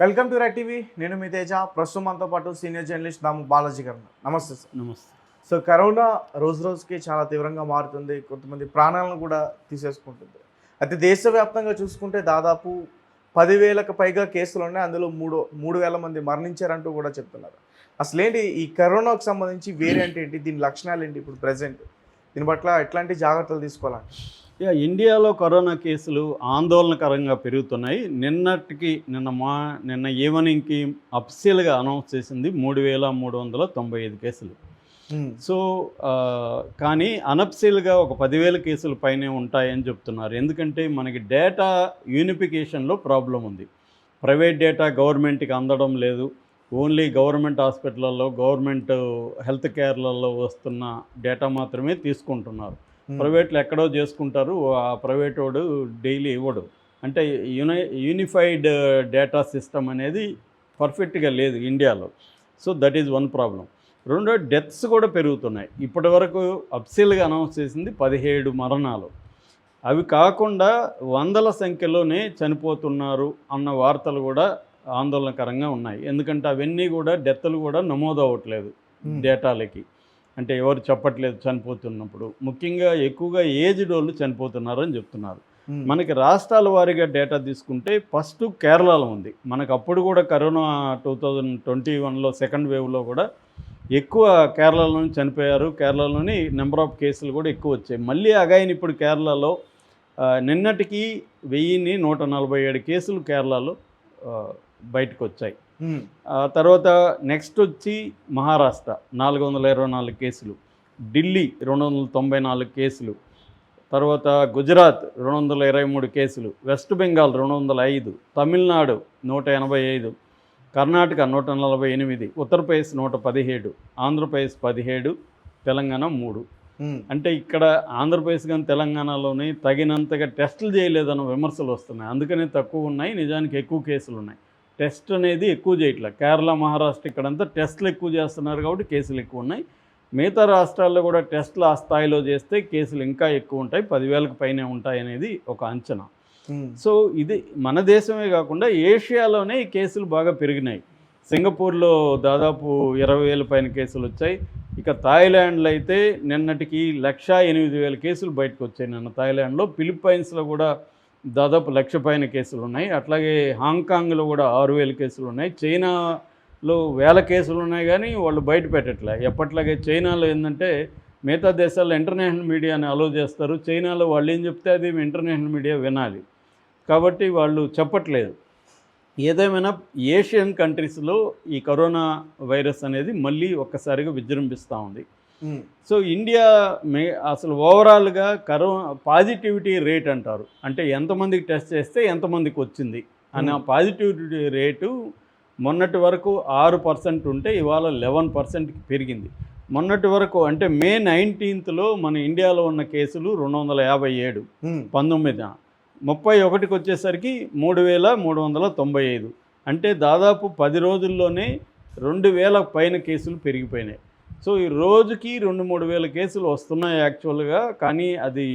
Welcome to red TV. నేను మీ తేజ. ప్రస్తుతం మనతో పాటు సీనియర్ జర్నలిస్ట్ దాము బాలాజీ గారు. నమస్తే సార్. నమస్తే. సో కరోనా రోజు రోజుకి చాలా తీవ్రంగా మారుతుంది. కొంతమంది ప్రాణాలను కూడా తీసేసుకుంటుంది. అయితే దేశవ్యాప్తంగా చూసుకుంటే దాదాపు పదివేలకు పైగా కేసులు ఉన్నాయి. అందులో మూడు మూడు వేల మంది మరణించారంటూ కూడా చెప్తున్నారు. అసలేంటి ఈ కరోనాకు సంబంధించి వేరియంట్ ఏంటి? దీని లక్షణాలు ఏంటి ఇప్పుడు ప్రజెంట్ దీని పట్ల ఎట్లాంటి జాగ్రత్తలు తీసుకోవాలంటే ఇండియాలో కరోనా కేసులు ఆందోళనకరంగా పెరుగుతున్నాయి. నిన్నటికి నిన్న మా నిన్న ఈవినింగ్కి అఫ్సియల్గా అనౌన్స్ చేసింది మూడు వేల మూడు వందల తొంభై ఐదు కేసులు. సో కానీ అనఫ్సియల్గా ఒక పదివేల కేసుల పైనే ఉంటాయని చెప్తున్నారు. ఎందుకంటే మనకి డేటా యూనిఫికేషన్లో ప్రాబ్లం ఉంది. ప్రైవేట్ డేటా గవర్నమెంట్కి అందడం లేదు. ఓన్లీ గవర్నమెంట్ హాస్పిటల్లో గవర్నమెంట్ హెల్త్ కేర్లలో వస్తున్న డేటా మాత్రమే తీసుకుంటున్నారు. ప్రైవేట్లో ఎక్కడో చేసుకుంటారు ఆ ప్రైవేట్ వాడు డైలీ ఇవ్వడు. అంటే యూనై యూనిఫైడ్ డేటా సిస్టమ్ అనేది పర్ఫెక్ట్గా లేదు ఇండియాలో. So that is one problem రెండో డెత్స్ కూడా పెరుగుతున్నాయి. ఇప్పటి వరకు అప్సిల్గా అనౌన్స్ చేసింది పదిహేడు మరణాలు. అవి కాకుండా వందల సంఖ్యలోనే చనిపోతున్నారు అన్న వార్తలు కూడా ఆందోళనకరంగా ఉన్నాయి. ఎందుకంటే అవన్నీ కూడా డెత్లు కూడా నమోదు అవ్వట్లేదు డేటాలకి. అంటే ఎవరు చెప్పట్లేదు చనిపోతున్నప్పుడు. ముఖ్యంగా ఎక్కువగా ఏజ్డ్ వాళ్ళు చనిపోతున్నారని చెప్తున్నారు. మనకి రాష్ట్రాల వారీగా డేటా తీసుకుంటే ఫస్ట్ కేరళలో ఉంది. మనకు అప్పుడు కూడా కరోనా టూ థౌజండ్ ట్వంటీ వన్లో సెకండ్ వేవ్లో కూడా ఎక్కువ కేరళలోని చనిపోయారు. కేరళలోని నెంబర్ ఆఫ్ కేసులు కూడా ఎక్కువ వచ్చాయి. మళ్ళీ అగాయన్ ఇప్పుడు కేరళలో నిన్నటికి వెయ్యిన్ని నూట నలభై ఏడు కేసులు కేరళలో బయటకు వచ్చాయి. తర్వాత నెక్స్ట్ వచ్చి మహారాష్ట్ర నాలుగు వందల ఇరవై నాలుగు కేసులు. ఢిల్లీ రెండు వందల తొంభై నాలుగు కేసులు. తర్వాత గుజరాత్ రెండు వందల ఇరవై మూడు కేసులు. వెస్ట్ బెంగాల్ రెండు వందల ఐదు. తమిళనాడు నూట ఎనభై ఐదు. కర్ణాటక నూట నలభై ఎనిమిది. ఉత్తరప్రదేశ్ నూట పదిహేడు. ఆంధ్రప్రదేశ్ పదిహేడు. తెలంగాణ మూడు. అంటే ఇక్కడ ఆంధ్రప్రదేశ్ కానీ తెలంగాణలోని తగినంతగా టెస్టులు చేయలేదన్న విమర్శలు వస్తున్నాయి. అందుకనే తక్కువ ఉన్నాయి. నిజానికి ఎక్కువ కేసులు ఉన్నాయి. టెస్ట్ అనేది ఎక్కువ చేయట్లే. కేరళ మహారాష్ట్ర ఇక్కడంతా టెస్టులు ఎక్కువ చేస్తున్నారు కాబట్టి కేసులు ఎక్కువ ఉన్నాయి. మిగతా రాష్ట్రాల్లో కూడా టెస్టులు ఆ స్థాయిలో చేస్తే కేసులు ఇంకా ఎక్కువ ఉంటాయి. పదివేలకు పైనే ఉంటాయి అనేది ఒక అంచనా. సో ఇది మన దేశమే కాకుండా ఏషియాలోనే ఈ కేసులు బాగా పెరిగినాయి. సింగపూర్లో దాదాపు ఇరవై వేల పైన కేసులు వచ్చాయి. ఇక థాయిలాండ్లో అయితే నిన్నటికి లక్ష ఎనిమిది వేల కేసులు బయటకు వచ్చాయి. నిన్న థాయిలాండ్లో ఫిలిప్పైన్స్లో కూడా దాదాపు లక్ష పైన కేసులు ఉన్నాయి అట్లాగే హాంకాంగ్లో కూడా ఆరు వేల కేసులు ఉన్నాయి చైనాలో వేల కేసులు ఉన్నాయి కానీ వాళ్ళు బయట పెట్టట్లే. ఎప్పట్లాగే చైనాలో ఏంటంటే మిగతా దేశాల్లో ఇంటర్నేషనల్ మీడియాని అలో చేస్తారు. చైనాలో వాళ్ళు ఏం చెప్తే అది ఇంటర్నేషనల్ మీడియా వినాలి. కాబట్టి వాళ్ళు చెప్పట్లేదు. ఏదేమైనా ఏషియన్ కంట్రీస్లో ఈ కరోనా వైరస్ అనేది మళ్ళీ ఒక్కసారిగా విజృంభిస్తూ ఉంది. సో ఇండియా మే అసలు ఓవరాల్గా కరోనా పాజిటివిటీ రేట్ అంటారు. అంటే ఎంతమందికి టెస్ట్ చేస్తే ఎంతమందికి వచ్చింది అనే Hmm. పాజిటివిటీ రేటు మొన్నటి వరకు ఆరు పర్సెంట్ ఉంటే ఇవాళ లెవెన్ పర్సెంట్కి పెరిగింది. మొన్నటి వరకు అంటే మే నైన్టీన్త్లో మన ఇండియాలో ఉన్న కేసులు రెండు వందల యాభై ఏడు పంతొమ్మిదిన ముప్పై ఒకటికి వచ్చేసరికి మూడు వేల మూడు వందల తొంభై ఐదు. అంటే దాదాపు పది రోజుల్లోనే రెండు వేల పైన కేసులు పెరిగిపోయినాయి. సో ఈ రోజుకి రెండు మూడు వేల కేసులు వస్తున్నాయి యాక్చువల్గా కానీ అది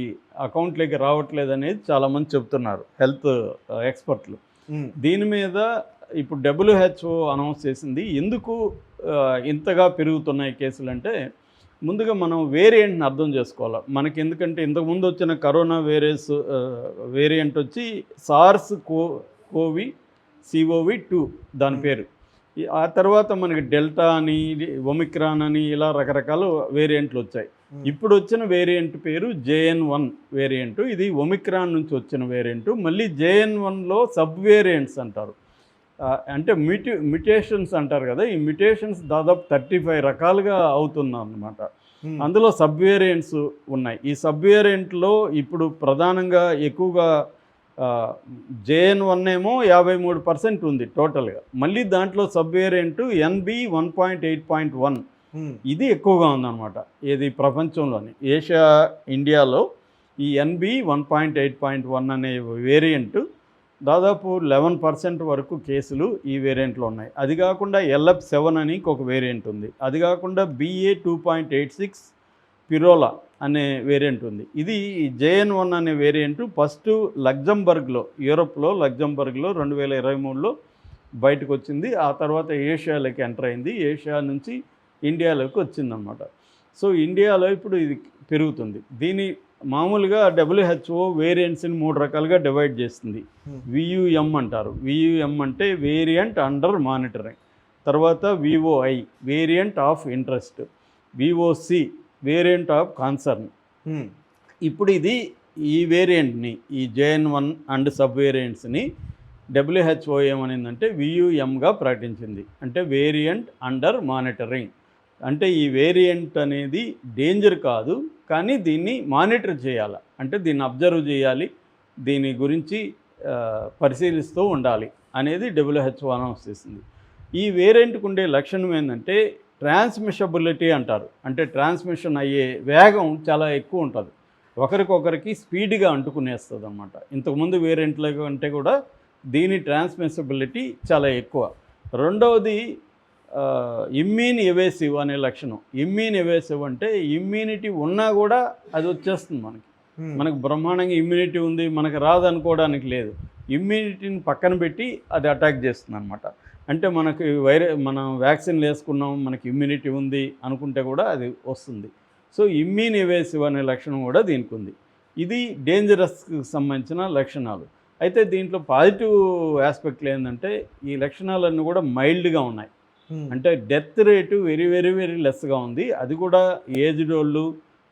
అకౌంట్లోకి రావట్లేదు అనేది చాలామంది చెప్తున్నారు హెల్త్ ఎక్స్పర్ట్లు. దీని మీద ఇప్పుడు డబ్ల్యూహెచ్ఓ అనౌన్స్ చేసింది ఎందుకు ఇంతగా పెరుగుతున్నాయి కేసులు అంటే ముందుగా మనం వేరియంట్ని అర్థం చేసుకోవాలి. మనకి ఎందుకంటే ఇంతకుముందు వచ్చిన కరోనా వేరియస్ వేరియంట్ వచ్చి సార్స్ కో కోవి సిఓవి టూ దాని పేరు. ఆ తర్వాత మనకి డెల్టా అని ఒమిక్రాన్ అని ఇలా రకరకాల వేరియంట్లు వచ్చాయి. ఇప్పుడు వచ్చిన వేరియంట్ పేరు జేఎన్ వన్ వేరియంట్ ఇది ఒమిక్రాన్ నుంచి వచ్చిన వేరియంట్ మళ్ళీ జేఎన్ వన్లో సబ్ వేరియంట్స్ అంటారు. అంటే మ్యూటి మ్యుటేషన్స్ అంటారు కదా ఈ మ్యుటేషన్స్ దాదాపు థర్టీ ఫైవ్ రకాలుగా అవుతుంది అన్నమాట అందులో సబ్ వేరియంట్స్ ఉన్నాయి. ఈ సబ్ వేరియంట్లో ఇప్పుడు ప్రధానంగా ఎక్కువగా జేఎన్ వన్ ఏమో యాభై మూడు పర్సెంట్ ఉంది టోటల్గా. మళ్ళీ దాంట్లో sub variant NB one point eight point one. ఇది ఎక్కువగా ఉందన్నమాట. ఇది ప్రపంచంలోని. ఏషియా ఇండియాలో ఈ NB one point eight point one అనే వేరియంట్ దాదాపు లెవెన్ పర్సెంట్ వరకు కేసులు ఈ వేరియంట్లో ఉన్నాయి. అది కాకుండా ఎల్ఎఫ్ సెవెన్ అని ఇంకొక వేరియంట్ ఉంది. అది కాకుండా BA two point eight six Pirola అనే వేరియంట్ ఉంది. ఇది జేఎన్ వన్ అనే వేరియంట్ ఫస్ట్ లగ్జంబర్గ్లో యూరోప్లో లగ్జంబర్గ్లో రెండు వేల ఇరవై మూడులో బయటకు వచ్చింది ఆ తర్వాత ఏషియాలోకి ఎంటర్ అయింది. ఏషియా నుంచి ఇండియాలోకి వచ్చిందనమాట సో ఇండియాలో ఇప్పుడు ఇది పెరుగుతుంది. దీని మామూలుగా డబ్ల్యూహెచ్ఓ వేరియంట్స్ని మూడు రకాలుగా డివైడ్ చేస్తుంది. వియుఎం అంటారు. వియుఎం అంటే వేరియంట్ అండర్ మానిటరింగ్ తర్వాత VOI variant of interest VOC variant of concern. ఇప్పుడు ఇది ఈ వేరియంట్ని ఈ జేఎన్ వన్ అండ్ సబ్ వేరియంట్స్ని డబ్ల్యూహెచ్ఓ ఏమనిందంటే వియుఎంగా ప్రకటించింది. అంటే వేరియంట్ అండర్ మానిటరింగ్. అంటే ఈ వేరియంట్ అనేది డేంజర్ కాదు కానీ దీన్ని మానిటర్ చేయాలి. అంటే దీన్ని అబ్జర్వ్ చేయాలి దీని గురించి పరిశీలిస్తూ ఉండాలి అనేది డబ్ల్యూహెచ్ఓ అనౌన్స్ చేసింది. ఈ వేరియంట్కి ఉండే లక్షణం ఏంటంటే ట్రాన్స్మిషబిలిటీ అంటారు. అంటే ట్రాన్స్మిషన్ అయ్యే వేగం చాలా ఎక్కువ ఉంటుంది. ఒకరికొకరికి స్పీడ్గా అంటుకునేస్తుంది అనమాట ఇంతకుముందు వేరియంట్ల కంటే కూడా దీని ట్రాన్స్మిసిబిలిటీ చాలా ఎక్కువ. రెండవది ఇమ్యూన్ ఎవేసివ్ అనే లక్షణం. ఇమ్యూన్ ఎవేసివ్ అంటే ఇమ్యూనిటీ ఉన్నా కూడా అది వచ్చేస్తుంది మనకి. మనకు బ్రహ్మాండంగా ఇమ్యూనిటీ ఉంది మనకు రాదనుకోవడానికి లేదు. ఇమ్యూనిటీని పక్కన పెట్టి అది అటాక్ చేస్తుంది అనమాట అంటే మనకి వైర మనం వ్యాక్సిన్లు వేసుకున్నాం మనకి ఇమ్యూనిటీ ఉంది అనుకుంటే కూడా అది వస్తుంది. సో ఇమ్యూన్ ఎవేసివ్ అనే లక్షణం కూడా దీనికి ఉంది. ఇది డేంజరస్కి సంబంధించిన లక్షణాలు. అయితే దీంట్లో పాజిటివ్ ఆస్పెక్ట్లు ఏంటంటే ఈ లక్షణాలన్నీ కూడా మైల్డ్గా ఉన్నాయి. అంటే death rate very very very లెస్గా ఉంది. అది కూడా ఏజ్డ్ వాళ్ళు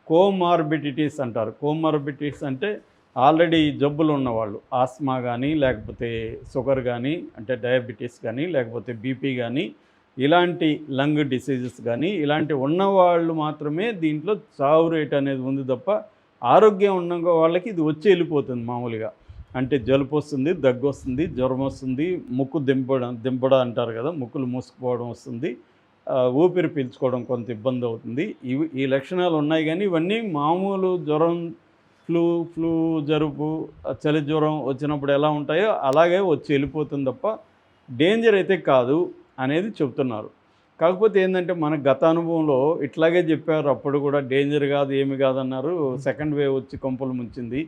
కోమార్బిడిటీస్ అంటారు. కోమార్బిడిటీస్ అంటే ఆల్రెడీ జబ్బులు ఉన్నవాళ్ళు ఆస్మా కానీ లేకపోతే షుగర్ కానీ అంటే డయాబెటీస్ కానీ లేకపోతే బీపీ కానీ ఇలాంటి లంగ్ డిసీజెస్ కానీ ఇలాంటి ఉన్నవాళ్ళు మాత్రమే దీంట్లో చావు రేట్ అనేది ఉంది తప్ప ఆరోగ్యం ఉన్న వాళ్ళకి ఇది వచ్చి వెళ్ళిపోతుంది మామూలుగా. అంటే జలుపు వస్తుంది దగ్గు వస్తుంది జ్వరం వస్తుంది ముక్కు దింపడం దింపడం అంటారు కదా ముక్కులు మూసుకుపోవడం వస్తుంది ఊపిరి పీల్చుకోవడం కొంత ఇబ్బంది అవుతుంది. ఇవి ఈ లక్షణాలు ఉన్నాయి కానీ ఇవన్నీ మామూలు జ్వరం ఫ్లూ ఫ్లూ జరుపు చలి జ్వరం వచ్చినప్పుడు ఎలా ఉంటాయో అలాగే వచ్చి వెళ్ళిపోతుంది తప్ప డేంజర్ అయితే కాదు అనేది చెప్తున్నారు కాకపోతే ఏంటంటే మన గత అనుభవంలో ఇట్లాగే చెప్పారు అప్పుడు కూడా డేంజర్ కాదు ఏమి కాదన్నారు సెకండ్ వేవ్ వచ్చి కొంపలు ముంచింది.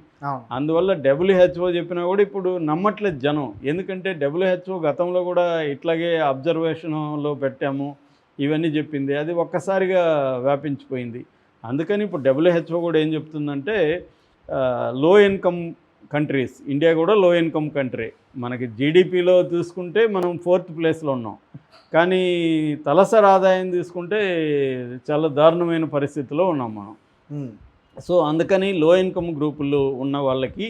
అందువల్ల డబ్ల్యూహెచ్ఓ చెప్పినా కూడా ఇప్పుడు నమ్మట్లేదు జనం. ఎందుకంటే డబ్ల్యూహెచ్ఓ గతంలో కూడా ఇట్లాగే అబ్జర్వేషన్లో పెట్టాము ఇవన్నీ చెప్పింది. అది ఒక్కసారిగా వ్యాపించిపోయింది. అందుకని ఇప్పుడు డబ్ల్యూహెచ్ఓ కూడా ఏం చెప్తుందంటే లో ఇన్కమ్ కంట్రీస్ ఇండియా కూడా లో ఇన్కమ్ కంట్రీ మనకి జీడిపిలో చూసుకుంటే మనం ఫోర్త్ ప్లేస్లో ఉన్నాం. కానీ తలసరి ఆదాయం తీసుకుంటే చాలా దారుణమైన పరిస్థితిలో ఉన్నాం మనం. సో అందుకని లో ఇన్కమ్ గ్రూపుల్లో ఉన్న వాళ్ళకి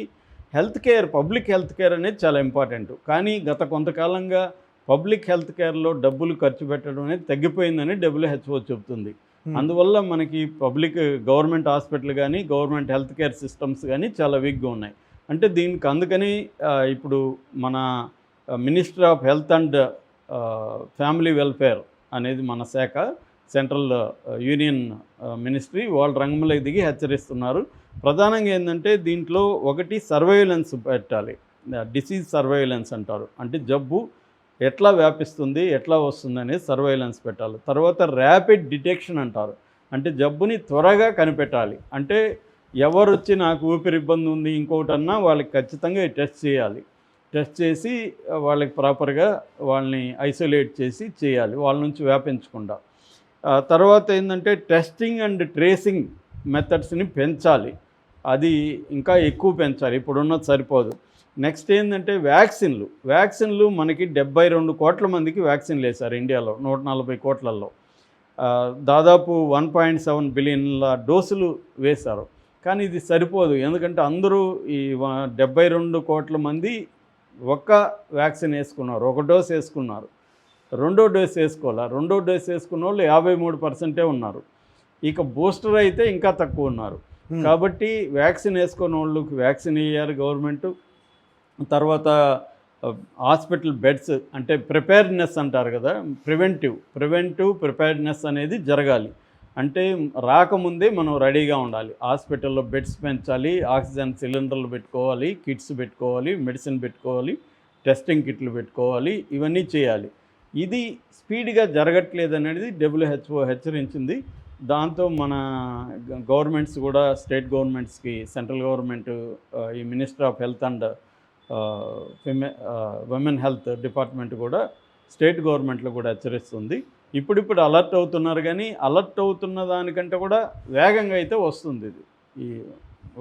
health care public health care అనేది చాలా ఇంపార్టెంట్ కానీ గత కొంతకాలంగా పబ్లిక్ హెల్త్ కేర్లో డబ్బులు ఖర్చు పెట్టడం అనేది తగ్గిపోయిందని డబ్ల్యూహెచ్ఓ చెబుతుంది. Hmm. అందువల్ల మనకి పబ్లిక్ గవర్నమెంట్ హాస్పిటల్ కానీ గవర్నమెంట్ హెల్త్ కేర్ సిస్టమ్స్ కానీ చాలా వీక్గా ఉన్నాయి. అంటే దీనికి అందుకని ఇప్పుడు మన minister of health and family welfare అనేది మన శాఖ సెంట్రల్ యూనియన్ మినిస్ట్రీ వాళ్ళు రంగంలో దిగి హెచ్చరిస్తున్నారు. ప్రధానంగా ఏంటంటే దీంట్లో ఒకటి సర్వైలెన్స్ పెట్టాలి. డిసీజ్ సర్వైలెన్స్ అంటారు. అంటే జబ్బు ఎట్లా వ్యాపిస్తుంది ఎట్లా వస్తుంది అనేది పెట్టాలి. తర్వాత ర్యాపిడ్ డిటెక్షన్ అంటారు. అంటే జబ్బుని త్వరగా కనిపెట్టాలి. అంటే ఎవరు వచ్చి నాకు ఊపిరి ఇబ్బంది ఉంది ఇంకొకటి అన్నా వాళ్ళకి ఖచ్చితంగా టెస్ట్ చేయాలి. టెస్ట్ చేసి వాళ్ళకి ప్రాపర్గా వాళ్ళని ఐసోలేట్ చేసి చేయాలి. వాళ్ళ నుంచి వ్యాపించకుండా. తర్వాత ఏంటంటే టెస్టింగ్ అండ్ ట్రేసింగ్ మెథడ్స్ని పెంచాలి. అది ఇంకా ఎక్కువ పెంచాలి. ఇప్పుడున్నది సరిపోదు. నెక్స్ట్ ఏంటంటే వ్యాక్సిన్లు. వ్యాక్సిన్లు మనకి డెబ్బై రెండు కోట్ల మందికి వ్యాక్సిన్లు వేశారు ఇండియాలో నూట నలభై కోట్లలో దాదాపు వన్ పాయింట్ సెవెన్ బిలియన్ల డోసులు వేశారు. కానీ ఇది సరిపోదు. ఎందుకంటే అందరూ ఈ డెబ్బై రెండు కోట్ల మంది ఒక్క వ్యాక్సిన్ వేసుకున్నారు. ఒక డోస్ వేసుకున్నారు. రెండో డోస్ వేసుకోవాలా? రెండో డోస్ వేసుకున్న వాళ్ళు యాభై మూడు పర్సెంటే ఉన్నారు. ఇక బూస్టర్ అయితే ఇంకా తక్కువ ఉన్నారు. కాబట్టి వ్యాక్సిన్ వేసుకున్న వాళ్ళకి వ్యాక్సిన్ ఇయ్యారు గవర్నమెంట్. తర్వాత హాస్పిటల్ బెడ్స్ అంటే ప్రిపేర్నెస్ అంటారు కదా ప్రివెంటివ్. ప్రివెంటివ్ ప్రిపేర్నెస్ అనేది జరగాలి. అంటే రాకముందే మనం రెడీగా ఉండాలి. హాస్పిటల్లో బెడ్స్ పెంచాలి ఆక్సిజన్ సిలిండర్లు పెట్టుకోవాలి కిట్స్ పెట్టుకోవాలి మెడిసిన్ పెట్టుకోవాలి టెస్టింగ్ కిట్లు పెట్టుకోవాలి ఇవన్నీ చేయాలి. ఇది స్పీడ్గా జరగట్లేదు అనేది డబ్ల్యూహెచ్ఓ హెచ్చరించింది. దాంతో మన గవర్నమెంట్స్ కూడా స్టేట్ గవర్నమెంట్స్కి సెంట్రల్ గవర్నమెంట్ ఈ minister of health and women health department కూడా స్టేట్ గవర్నమెంట్లో కూడా హెచ్చరిస్తుంది. ఇప్పుడిప్పుడు అలర్ట్ అవుతున్నారు కానీ అలర్ట్ అవుతున్న దానికంటే కూడా వేగంగా అయితే వస్తుంది ఇది. ఈ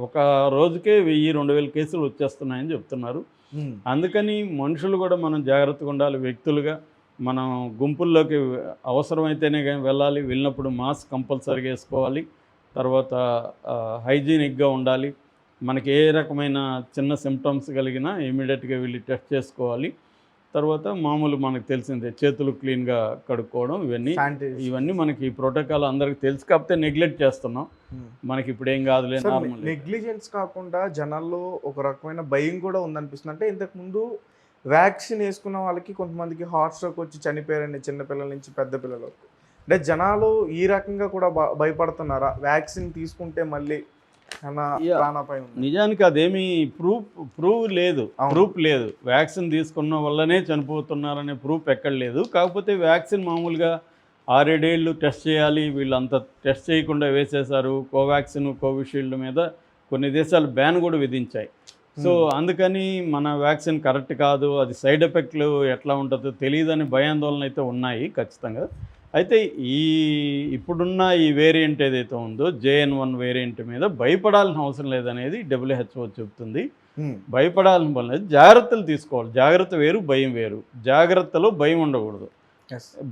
ఒక రోజుకే వెయ్యి రెండు వేల కేసులు వచ్చేస్తున్నాయని చెప్తున్నారు. అందుకని మనుషులు కూడా మనం జాగ్రత్తగా ఉండాలి వ్యక్తులుగా. మనం గుంపుల్లోకి అవసరమైతేనే కానీ వెళ్ళాలి వెళ్ళినప్పుడు మాస్క్ కంపల్సరీగా వేసుకోవాలి. తర్వాత హైజీనిక్గా ఉండాలి. మనకి ఏ రకమైన చిన్న సిమ్టమ్స్ కలిగినా ఇమీడియట్గా వెళ్ళి టెస్ట్ చేసుకోవాలి. తర్వాత మామూలు మనకు తెలిసిందే చేతులు క్లీన్గా కడుక్కోవడం ఇవన్నీ. ఇవన్నీ మనకి ఈ ప్రోటోకాల్ అందరికి తెలుసు కాకపోతే నెగ్లెక్ట్ చేస్తున్నాం. ఉమ్. మనకి ఇప్పుడు ఏం కాదులే నార్మల్ నెగ్లిజెన్స్ కాకుండా జనాల్లో ఒక రకమైన భయం కూడా ఉందనిపిస్తుంది. అంటే ఇంతకు ముందు వ్యాక్సిన్ వేసుకున్న వాళ్ళకి కొంతమందికి హార్ట్ స్ట్రోక్ వచ్చి చనిపోయారండి చిన్నపిల్లల నుంచి పెద్ద పిల్లల వరకు. అంటే జనాలు ఈ రకంగా కూడా భయపడుతున్నారా? వ్యాక్సిన్ తీసుకుంటే మళ్ళీ నిజానికి అదేమీ ప్రూఫ్ ప్రూవ్ లేదు. ప్రూఫ్ లేదు. వ్యాక్సిన్ తీసుకున్న వల్లనే చనిపోతున్నారనే ప్రూఫ్ ఎక్కడ లేదు. కాకపోతే వ్యాక్సిన్ మామూలుగా ఆరేడేళ్ళు టెస్ట్ చేయాలి. వీళ్ళంతా టెస్ట్ చేయకుండా వేసేశారు. కోవాక్సిన్ కోవిషీల్డ్ మీద కొన్ని దేశాలు బ్యాన్ కూడా విధించాయి. సో. అందుకని మన వ్యాక్సిన్ కరెక్ట్ కాదు. అది సైడ్ ఎఫెక్ట్లు ఎట్లా ఉంటుందో తెలియదని భయాందోళన అయితే ఉన్నాయి ఖచ్చితంగా. అయితే ఈ ఇప్పుడున్న ఈ వేరియంట్ ఏదైతే ఉందో జేఎన్ వన్ వేరియంట్ మీద భయపడాల్సిన అవసరం లేదనేది డబ్ల్యూహెచ్ఓ చెప్తుంది. భయపడాల్సిన పని లేదు. జాగ్రత్తలు తీసుకోవాలి. జాగ్రత్త వేరు భయం వేరు. జాగ్రత్తలో భయం ఉండకూడదు.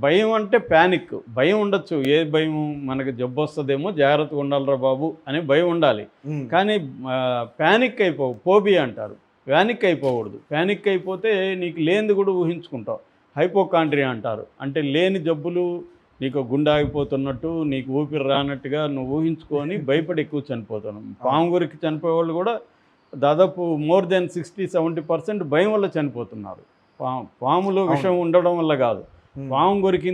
భయం అంటే ప్యానిక్. భయం ఉండొచ్చు. ఏ భయం మనకి జబ్బు వస్తుందేమో జాగ్రత్తగా ఉండాలిరా బాబు అని భయం ఉండాలి. కానీ ప్యానిక్ అయిపోవు. పోబియా అంటారు. ప్యానిక్ అయిపోకూడదు. ప్యానిక్ అయిపోతే నీకు లేనిది కూడా ఊహించుకుంటావు. హైపోకాండ్రియా అంటారు. అంటే లేని జబ్బులు నీకు గుండె ఆగిపోతున్నట్టు నీకు ఊపిరి రానట్టుగా నువ్వు ఊహించుకొని భయపడి ఎక్కువ చనిపోతున్నావు పాము గురికి చనిపోయే వాళ్ళు కూడా దాదాపు more than sixty seventy percent భయం వల్ల చనిపోతున్నారు. పా పాములో విషం ఉండడం వల్ల కాదు. పాము కొరికింది